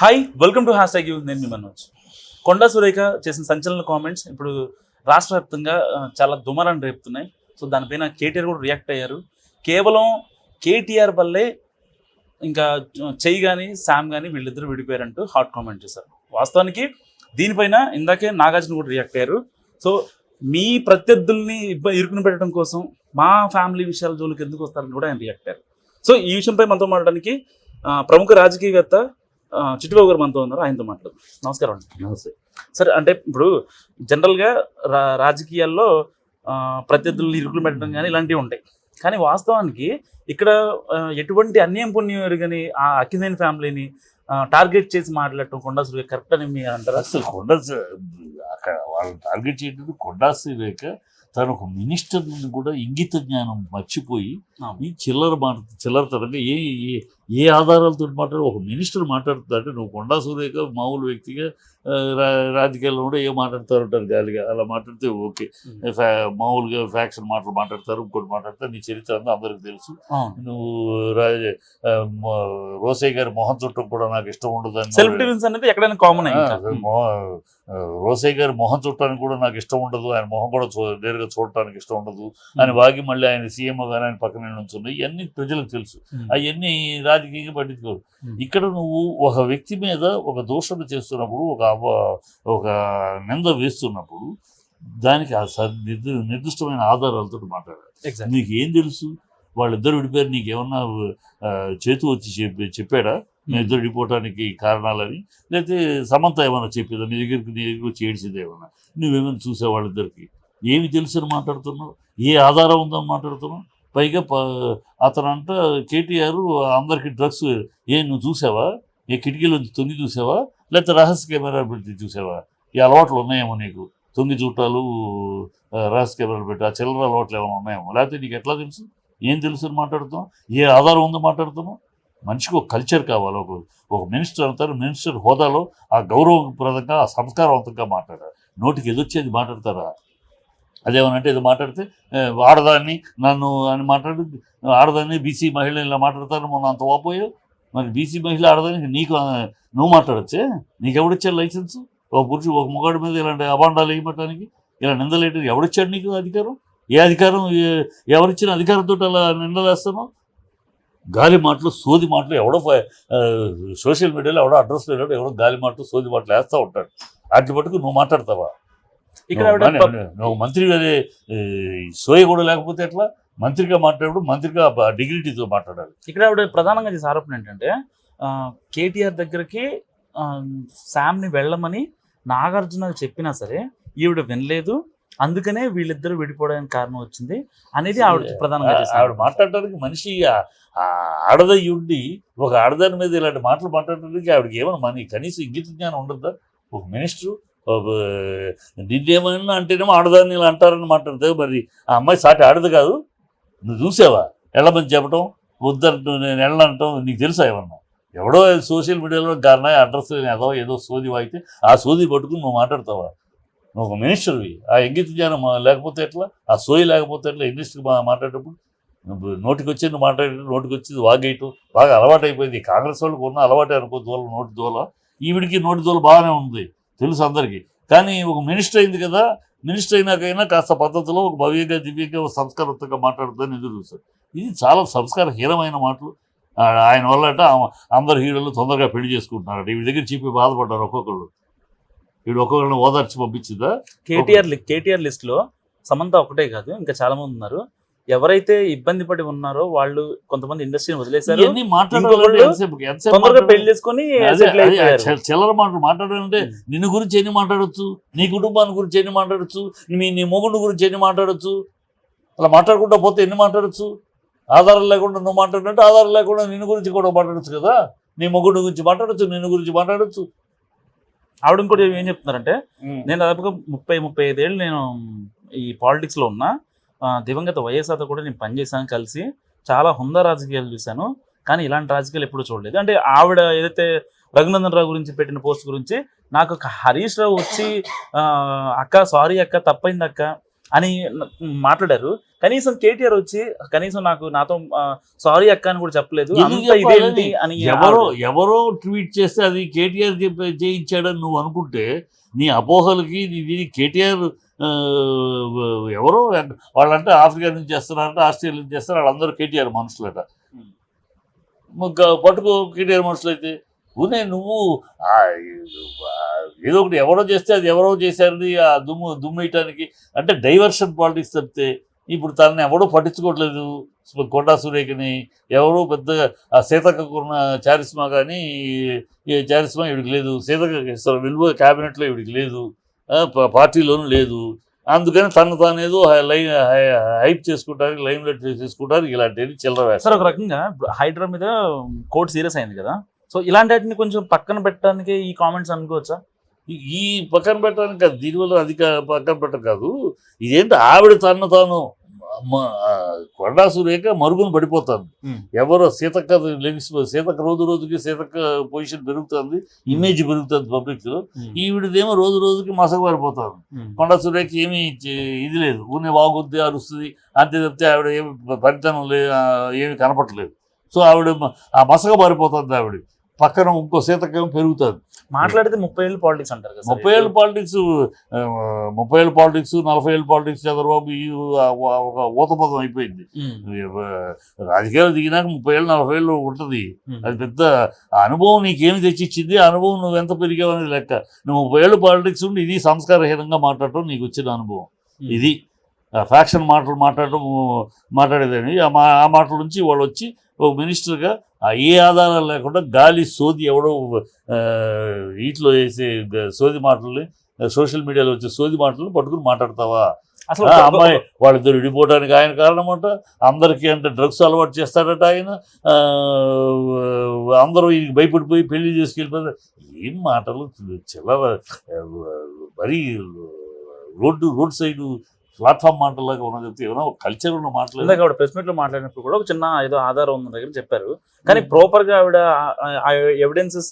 Hi welcome to hashtag U నేను మీ మనోజ్. కొండా సురేఖ చేసిన సంచలన కామెంట్స్ ఇప్పుడు రాష్ట్ర వ్యాప్తంగా చాలా దుమారాన్ని రేపుతున్నాయి. సో దానిపైన కేటీఆర్ కూడా రియాక్ట్ అయ్యారు. కేవలం కేటీఆర్ వల్లే ఇంకా చెయ్యి కానీ శామ్ కానీ వీళ్ళిద్దరూ విడిపోయారంటూ హాట్ కామెంట్ చేశారు. వాస్తవానికి దీనిపైన ఇందాకే నాగార్జున కూడా రియాక్ట్ అయ్యారు. సో మీ ప్రత్యర్థుల్ని ఇరుకుని పెట్టడం కోసం మా ఫ్యామిలీ విషయాల జోలికి ఎందుకు వస్తారని కూడా ఆయన రియాక్ట్ అయ్యారు. సో ఈ విషయంపై మనతో మాట్లాడడానికి ప్రముఖ రాజకీయవేత్త చిట్టుబాబు గారు మనతో ఉన్నారు. ఆయనతో మాట్లాడు నమస్కారం అండి. నమస్తే. సరే అంటే ఇప్పుడు జనరల్గా రా రాజకీయాల్లో ఆ, ప్రత్యర్థులను ఇరుకులు పెట్టడం కానీ ఇలాంటివి ఉంటాయి. కానీ వాస్తవానికి ఇక్కడ ఎటువంటి అన్యాయం పుణ్యం ఎరుగని ఆ అక్కినేని ఫ్యామిలీని టార్గెట్ చేసి మాట్లాడటం కొండా సురేఖ కరెక్ట్ అని మీ అంటారా? అసలు కొండ అక్కడ వాళ్ళని టార్గెట్ చేయడం కొండాసి లేక తను ఒక మినిస్టర్ కూడా ఇంగిత జ్ఞానం మర్చిపోయి. ఈ చిల్లర మాట చిల్లర తరంగా ఏ ఏ- ఆధారాలతో మాట్లాడు ఒక మినిస్టర్ మాట్లాడుతుందంటే నువ్వు కొండా సురేఖ మామూలు వ్యక్తిగా రాజకీయాల్లో కూడా ఏం మాట్లాడుతారు ఉంటారు గాలిగా. అలా మాట్లాడితే ఓకే. మామూలుగా ఫ్యాక్షన్ మాటలు మాట్లాడతారు ఇంకోటి మాట్లాడతారు. నీ చరిత్ర అంతా అందరికి తెలుసు. నువ్వు రాజ రోసయ్య గారి మొహం చుట్టం కూడా నాకు ఇష్టం ఉండదు సెల్ఫ్ డిఫెన్స్ అనేది ఎక్కడైనా కామన్ రోసయ్య గారి మొహం చూడటానికి కూడా నాకు ఇష్టం ఉండదు. ఆయన మొహం కూడా చూ నేరుగా చూడటానికి ఇష్టం ఉండదు. అని వాగి మళ్ళీ ఆయన సీఎం గారు ఆయన పక్కన నుంచున్నాయి ఇవన్నీ ప్రజలకు తెలుసు. అవన్నీ రాజకీయంగా పట్టించుకోరు. ఇక్కడ నువ్వు ఒక వ్యక్తి మీద ఒక దూషణ చేస్తున్నప్పుడు ఒక ఒక నింద వేస్తున్నప్పుడు దానికి ఆ స- నిర్ది- నిర్దిష్టమైన ఆధారాలతో ఎగ్జాక్ట్ నీకు ఏం తెలుసు? వాళ్ళిద్దరు విడిపోయారు నీకేమన్నా చేతు వచ్చి చెప్పి చెప్పాడా? మీ ఇద్దరు విడిపోవటానికి కారణాలని? లేకపోతే సమంత ఏమైనా చెప్పేదా? నీ దగ్గరికి నీ దగ్గరికి వచ్చి ఏడ్చింది ఏమన్నా? నువ్వేమైనా చూసావు వాళ్ళిద్దరికి? ఏమి తెలుసు అని మాట్లాడుతున్నావు? ఏ ఆధారం ఉందని మాట్లాడుతున్నావు? పైగా ప అతను అంట కేటీఆర్ అందరికి డ్రగ్స్ ఏ నువ్వు చూసావా? ఏ కిటికీలోంచి తొంగి చూసావా? లేకపోతే రహస్య కెమెరా పెట్టి చూసావా? ఈ అలవాట్లు ఉన్నాయేమో నీకు? తొంగి చూటాలు రహస్య కెమెరాలు పెట్టి ఆ చిల్లర అలవాట్లు ఏమైనా ఉన్నాయేమో? లేకపోతే నీకు ఎట్లా తెలుసు? ఏం తెలుసు అని మాట్లాడుతున్నావు? ఏ ఆధారం ఉందో మాట్లాడుతున్నావు? మనిషికి ఒక కల్చర్ కావాలి. ఒక ఒక మినిస్టర్ అంటారు మినిస్టర్ హోదాలో ఆ గౌరవప్రదంగా ఆ సంస్కారవంతంగా మాట్లాడారు నోటికి ఎదొచ్చేది మాట్లాడతారా? అదేమనంటే ఇది మాట్లాడితే ఆడదాన్ని నన్ను అని మాట్లాడి ఆడదాన్ని బీసీ మహిళ ఇలా మాట్లాడతారు మొన్న అంత వాపోయావు మరి బీసీ మహిళ ఆడదానికి నీకు నువ్వు మాట్లాడచ్చే? నీకు ఎవడిచ్చాడు లైసెన్స్? ఒక పురుషుడు ఒక మొగాడి మీద ఇలాంటి అబాండాలు వేయమటానికి ఇలా నిందలేయడానికి ఎవడిచ్చాడు నీకు అధికారం? ఏ అధికారం ఎవరిచ్చిన అధికారంతో అలా నిందలేస్తున్నావు? గాలి మాటలు సోది మాటలు ఎవడో సోషల్ మీడియాలో ఎవడో అడ్రస్ లేడు ఎవడో గాలి మాటలు సోది మాటలు వేస్తూ ఉంటాడు. వాటి మటుకు నువ్వు మాట్లాడతావా? ఇక్కడ నువ్వు మంత్రి సోయ కూడా లేకపోతే ఎట్లా? మంత్రిగా మాట్లాడు మంత్రిగా డిగ్నిటీతో మాట్లాడాలి. ఇక్కడ ఆవిడ ప్రధానంగా చేసే ఆరోపణ ఏంటంటే కేటీఆర్ దగ్గరికి శామ్ని వెళ్ళమని నాగార్జున చెప్పినా సరే ఈవిడ వినలేదు. అందుకనే వీళ్ళిద్దరూ విడిపోవడానికి కారణం వచ్చింది అనేది ఆవిడ ప్రధానంగా ఆవిడ. మాట్లాడటానికి మనిషి ఆ- ఆ ఆడదై ఉండి ఒక ఆడదాని మీద ఇలాంటి మాటలు మాట్లాడటానికి ఆవిడకి ఏమైనా మన కనీసం ఇంగిత జ్ఞానం ఉండదా ఒక మినిస్టర్ నిన్నేమైనా అంటేనేమో ఆడదాన్ని ఇలా అంటారని మాట్లాడితే మరి ఆ అమ్మాయి సాటి ఆడదు కాదు. నువ్వు చూసావా? వెళ్ళమని చెప్పడం వద్దంటూ నేను వెళ్ళనంటాం నీకు తెలుసా ఏమన్నా? ఎవడో సోషల్ మీడియాలో గారినా అడ్రస్ ఏదో ఏదో సోది వాయితే ఆ సోది పట్టుకుని నువ్వు మాట్లాడతావా? నువ్వు ఒక మినిస్టర్వి. ఆ ఇంగిత జ్ఞానం లేకపోతే ఎట్లా? ఆ సోయి లేకపోతే ఎట్లా? ఇంగ్లీష్కి మా మాట్లాడేటప్పుడు నువ్వు నోటికి వచ్చేది మాట్లాడేటప్పుడు నోటికి వచ్చేది వాగేయటం బాగా అలవాటు అయిపోయింది కాంగ్రెస్ వాళ్ళకి ఉన్న అలవాటే అనుకో దూల నోటి దూల. ఈవిడికి నోటి దూల బాగానే ఉంది తెలుసు అందరికీ. కానీ ఒక మినిస్టర్ అయింది కదా మినిస్టర్ అయినాకైనా కాస్త పద్ధతిలో ఒక భవ్యంగా దివ్యంగా ఒక సంస్కారవంతంగా మాట్లాడుతుందని ఎదురు చూస్తారు ఇది చాలా సంస్కారహీనమైన మాటలు. ఆయన వల్ల అందరు హీరోలు తొందరగా పెళ్ళి చేసుకుంటున్నారు వీడి దగ్గర చెప్పి బాధపడ్డారు ఒక్కొక్కళ్ళు. వీడు ఒక్కొక్కరిని ఓదార్చి పంపించిందా? కేటీఆర్ లి- కేటీఆర్ లిస్ట్లో సమంత ఒకటే కాదు ఇంకా చాలామంది ఉన్నారు. ఎవరైతే ఇబ్బంది పడి ఉన్నారో వాళ్ళు కొంతమంది ఇండస్ట్రీని వదిలేశారు. తొందరగా? పెళ్ళి చేసుకుని చిల్లర మాటలు మాట్లాడాలంటే. నిన్ను గురించి ఎన్ని మాట్లాడొచ్చు? నీ కుటుంబాన్ని గురించి ఎన్ని మాట్లాడొచ్చు? మీ నీ మొగుడు గురించి ఎన్ని మాట్లాడొచ్చు? అలా మాట్లాడకుండా పోతే ఎన్ని మాట్లాడొచ్చు? ఆధారం లేకుండా నువ్వు మాట్లాడినట్టు ఆధారం లేకుండా నిన్ను గురించి కూడా మాట్లాడొచ్చు కదా? నీ మొగుడు గురించి మాట్లాడొచ్చు నిన్ను గురించి మాట్లాడొచ్చు. ఆవిడ ఇంకోటి ఏం చెప్తున్నారంటే నేను దాదాపుగా ముప్పై ముప్పై ఐదేళ్ళు నేను ఈ పాలిటిక్స్లో ఉన్నా. దివంగత వైఎస్ఆర్తో కూడా నేను పనిచేశాను కలిసి చాలా హుందా రాజకీయాలు చూశాను. కానీ ఇలాంటి రాజకీయాలు ఎప్పుడూ చూడలేదు. అంటే ఆవిడ ఏదైతే రఘునందన్ రావు గురించి పెట్టిన పోస్ట్ గురించి నాకు ఒక హరీష్ రావు వచ్చి ఆ, అక్క సారీ అక్క తప్పైంది అక్క అని మాట్లాడారు. కనీసం కేటీఆర్ వచ్చి కనీసం నాకు నాతో సారీ అక్క అని కూడా చెప్పలేదు. అని ఎవరో ఎవరో ట్వీట్ చేస్తే అది కేటీఆర్ చేయించాడని నువ్వు అనుకుంటే నీ అపోహలకి కేటీఆర్ ఎవరో వాళ్ళంటే ఆఫ్రికా నుంచి చేస్తున్నారంటే ఆస్ట్రేలియా నుంచి చేస్తారు వాళ్ళందరూ కేటీఆర్ మనుషులట. పట్టుకో కేటీఆర్ మనుషులు అయితే ఊనే నువ్వు ఏదో ఒకటి ఎవరో చేస్తే అది ఎవరో చేశారని ఆ దుమ్ము దుమ్ము వేయటానికి అంటే డైవర్షన్ పాలిటిక్స్ తప్పితే ఇప్పుడు తనని ఎవడో పట్టించుకోవట్లేదు కొండా సురేఖని ఎవరో పెద్దగా ఆ సీతక్కకున్న చారిస్మా కానీ చారిస్మా ఇవిడికి లేదు సీతక్క విలువ క్యాబినెట్లో ఇవిడికి లేదు. పార్టీలోనూ లేదు. అందుకని తను తానేదో లైన్ హైప్ చేసుకుంటానికి లైన్ లైట్ చేసుకుంటానికి ఇలాంటివి చిల్లర సార్ ఒక రకంగా హైడ్రా మీద కోర్టు సీరియస్ అయింది కదా. సో ఇలాంటి వాటిని కొంచెం పక్కన పెట్టడానికి ఈ కామెంట్స్ అనుకోవచ్చా? ఈ- పక్కన పెట్టడానికి కాదు దీనివల్ల అది కా- పక్కన పెట్ట కాదు. ఇదేంటి ఆవిడ తను తాను? కొండా సురేఖ మరుగున పడిపోతాను Hmm. ఎవరో సీతక్క లెగిసి సీతక్క రోజు రోజుకి సీతక్క పొజిషన్ పెరుగుతుంది ఇమేజ్ పెరుగుతుంది పబ్లిక్లో. ఈవిడదేమో రోజు రోజుకి మసక పడిపోతాను కొండ సురేఖ ఏమీ ఇది లేదు. ఊనే వాగుద్ది అరుస్తుంది అంతే తప్పితే ఆవిడ ఏమి పరితనం లే ఆ, ఏమి కనపట్లేదు సో ఆవిడ ఆ మసక మారిపోతుంది ఆవిడ. పక్కన ఇంకో సీతకేమో పెరుగుతుంది మాట్లాడితే ముప్పై ఏళ్ళు పాలిటిక్స్ అంటారు కదా. ముప్పై ఏళ్ళ పాలిటిక్స్ ముప్పై ఏళ్ళ పాలిటిక్స్ నలభై ఏళ్ళ పాలిటిక్స్ చంద్రబాబు ఈ ఒక ఊతపదం అయిపోయింది. రాజకీయాలు దిగినాక ముప్పై ఏళ్ళు నలభై ఏళ్ళు ఉంటుంది. అది పెద్ద అనుభవం నీకేమి తెచ్చిచ్చింది? అనుభవం నువ్వు ఎంత పెరిగావు అనేది లెక్క. నువ్వు ముప్పై ఏళ్ళు పాలిటిక్స్ ఉండి ఇది సంస్కారహీనంగా మాట్లాడటం నీకు వచ్చిన అనుభవం. ఇది. ఫ్యాక్షన్ మాటలు మాట్లాడటం మాట్లాడేదని ఆ మాటల నుంచి వాళ్ళు వచ్చి ఒక మినిస్టర్గా ఏ ఆధారాలు లేకుండా గాలి సోది ఎవడో వీటిలో వేసే సోది మాటల్ని సోషల్ మీడియాలో వచ్చే సోది మాటలను పట్టుకుని మాట్లాడతావా? అసలు అమ్మాయి వాళ్ళిద్దరు విడిపోవడానికి ఆయన కారణం అంట అందరికీ అంటే డ్రగ్స్ అలవాటు చేస్తాడట ఆయన. అందరూ ఈయనకి భయపడిపోయి పెళ్ళి చేసుకెళ్ళిపోతారు ఏం మాటలు చిల్లర మరీ రోడ్డు రోడ్ సైడ్ ప్లాట్ఫామ్ మాటలాగా ఉన్నది చెప్తే ఏమైనా ఒక కల్చర్ ఉన్న మాటలు ఇందాక ఆవిడ ప్రెస్ మీట్లో మాట్లాడినప్పుడు కూడా ఒక చిన్న ఏదో ఆధారం ఉన్న దగ్గర చెప్పారు. కానీ ప్రాపర్గా ఆవిడ ఎవిడెన్సెస్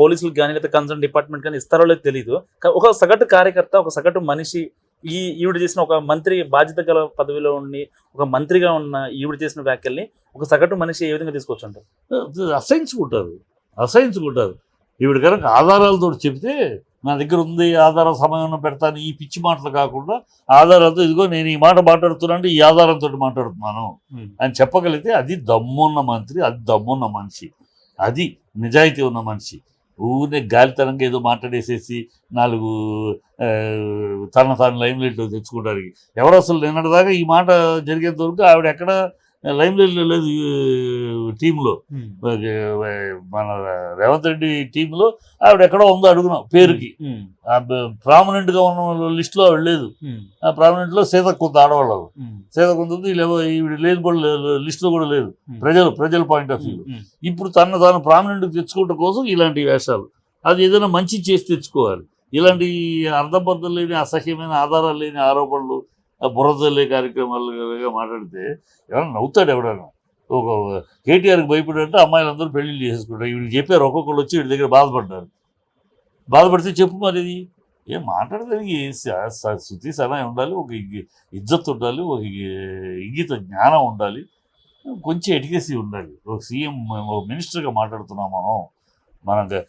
పోలీసులకు కానీ లేదా కన్సర్న్ డిపార్ట్మెంట్ కానీ ఇస్తారో లేదో తెలియదు ఒక సగటు కార్యకర్త ఒక సగటు మనిషి ఈ ఈవిడ చేసిన ఒక మంత్రి బాధ్యత గల పదవిలో ఉండి ఒక మంత్రిగా ఉన్న ఈవిడ చేసిన వ్యాఖ్యల్ని ఒక సగటు మనిషి ఏ విధంగా తీసుకోవచ్చు అంటారు అసహించుకుంటారు. అసహించుకుంటారు. ఈవిడ కనుక ఆధారాలతో చెప్తే నా దగ్గర ఉంది ఆధార సమయం పెడతాను ఈ పిచ్చి మాటలు కాకుండా ఆధారాలతో ఇదిగో నేను ఈ మాట మాట్లాడుతున్నాను ఈ ఆధారంతో మాట్లాడుతున్నాను అని చెప్పగలిగితే అది దమ్మున్న మంత్రి అది దమ్మున్న మనిషి. అది నిజాయితీ ఉన్న మనిషి. ఊరినే గాలితనంగా ఏదో మాట్లాడేసేసి నాలుగు తన తాను లైమ్ లైట్లో తెచ్చుకోవడానికి. ఎవరు అసలు నిన్నటిదాకా ఈ మాట జరిగేంత వరకు ఆవిడ ఎక్కడ లైమ్ లైట్లో లేదు టీంలో. మన రేవంత్ రెడ్డి టీంలో ఆవిడ ఎక్కడో ఉందో అడుగున్నాం పేరుకి. ప్రామినెంట్గా ఉన్న లిస్ట్లో ఆవిడ లేదు. ఆ ప్రామినెంట్లో సీతకు కొంత ఆడవాళ్ళు సీతకు కొంత ఈవిడ లేదు కూడా లిస్ట్లో కూడా లేదు. ప్రజలు ప్రజల పాయింట్ ఆఫ్ వ్యూ ఇప్పుడు తను తాను ప్రామినెంట్ తెచ్చుకోవడం కోసం ఇలాంటి వేషాలు. అది ఏదైనా మంచి చేసి తెచ్చుకోవాలి. ఇలాంటి అర్థబద్ధం లేని అసహ్యమైన ఆధారాలు లేని ఆరోపణలు ఆ కార్యక్రమాలుగా మాట్లాడితే ఎవరైనా నవ్వుతాడు ఎవడైనా. ఒక కేటీఆర్కి భయపడంటే అమ్మాయిలందరూ పెళ్ళిళ్ళు చేసుకుంటారు. వీడికి చెప్పారు ఒక్కొక్కరు వచ్చి వీడి దగ్గర బాధపడ్డారు బాధపడితే చెప్పు మరి ఇది ఏం మాట్లాడదానికి స- శృతి సలహా ఉండాలి ఒక ఇజ్జత్ ఉండాలి ఒక ఇంగిత జ్ఞానం ఉండాలి. కొంచెం ఎటికేసి ఉండాలి. ఒక సీఎం ఒక మినిస్టర్గా మాట్లాడుతున్నాం మనం. మనం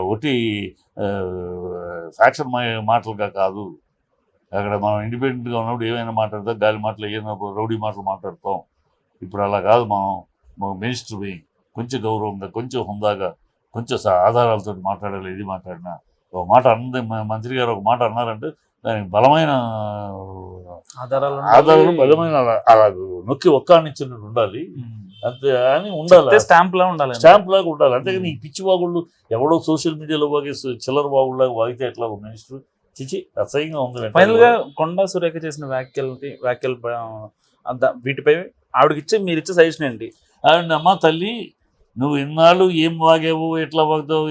ఒకటి ఫ్యాక్షన్ మాటలుగా కాదు. అక్కడ మనం ఇండిపెండెంట్గా ఉన్నప్పుడు ఏమైనా మాట్లాడతాం గాలి మాటలు ఏమైనా రౌడీ మాటలు మాట్లాడతాం. ఇప్పుడు అలా కాదు మనం మన మినిస్టర్ని కొంచెం గౌరవంగా కొంచెం హుందాగా కొంచెం ఆధారాలతో మాట్లాడాలి ఇది మాట్లాడినా. ఒక మాట అన్నది మంత్రి గారు ఒక మాట అన్నారంటే దానికి బలమైన ఆధారాలు ఆధారాలు బలమైన అలా- నొక్కి ఒక్కానిచ్చినట్టు ఉండాలి. అంతే అని ఉండాలి. స్టాంప్ లా ఉండాలి. స్టాంప్ లాగా ఉండాలి. అంతేగాని ఈ పిచ్చి వాగుళ్ళు ఎవడో సోషల్ మీడియాలో వాగే చిల్లర వాగుళ్ళగా వాగితే ఎట్లా? ఒక మినిస్టర్ చిచి అసహ్యంగా ఉంది ఫైనల్గా కొండా సురేఖ చేసిన వ్యాఖ్యలకి వ్యాఖ్యలు వీటిపై ఆవిడకి ఇచ్చే మీరు ఇచ్చే సజెషన్ ఏంటి? అమ్మ తల్లి నువ్వు ఇన్నాళ్ళు ఏం వాగావు ఎట్లా వాగుతావు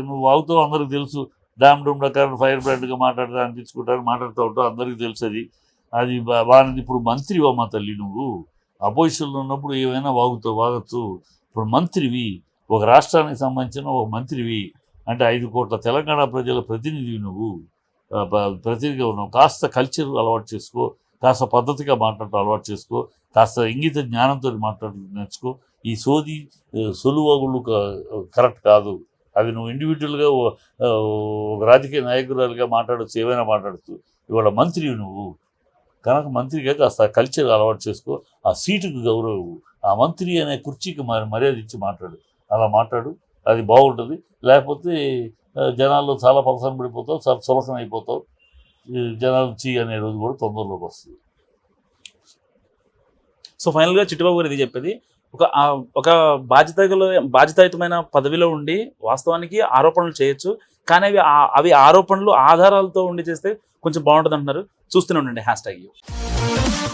నువ్వు వాగుతావు అందరికి తెలుసు. డామ్ డూమ్ డకార్ ఫైర్ బ్రాండ్గా మాట్లాడతా అనిపించుకుంటారు మాట్లాడుతూ ఉంటావు అందరికీ తెలుసు అది. అది బా- బాగానే ఇప్పుడు మంత్రి అమ్మ తల్లి నువ్వు. అపోజిషన్లో ఉన్నప్పుడు ఏమైనా వాగుతావు వాగచ్చు. ఇప్పుడు మంత్రివి ఒక రాష్ట్రానికి సంబంధించిన ఒక మంత్రివి అంటే ఐదు కోట్ల తెలంగాణ ప్రజల ప్రతినిధివి నువ్వు. ప్రతిగా ఉన్నాం కాస్త కల్చర్ అలవాటు చేసుకో కాస్త పద్ధతిగా మాట్లాడటం అలవాటు చేసుకో కాస్త ఇంగిత జ్ఞానంతో మాట్లాడటం నేర్చుకో. ఈ సోది సొలువగుళ్ళు కరెక్ట్ కాదు. అవి నువ్వు ఇండివిజువల్గా ఒక రాజకీయ నాయకురాలుగా మాట్లాడచ్చు ఏమైనా మాట్లాడచ్చు. ఇవాళ మంత్రి నువ్వు. కనుక మంత్రిగా కాస్త కల్చర్ అలవాటు చేసుకో. ఆ సీటుకు గౌరవం ఆ మంత్రి అనే కుర్చీకి మరి మర్యాద ఇచ్చి మాట్లాడు. అలా మాట్లాడు. అది బాగుంటుంది. లేకపోతే జనాలు చాలా పలసన పడిపోతావు చాలా చులకన అయిపోతావు జనాలు చీ అనే రోజు కూడా తొందరలోకి వస్తుంది. సో ఫైనల్గా చిట్టుబాబు గారు ఇది చెప్పేది ఒక ఒక బాధ్యతలో బాధ్యతాయుతమైన పదవిలో ఉండి వాస్తవానికి ఆరోపణలు చేయొచ్చు కానీ అవి అవి ఆరోపణలు ఆధారాలతో ఉండి చేస్తే కొంచెం బాగుంటుంది అంటున్నారు చూస్తూనే ఉండండి హ్యాష్ ట్యాగ్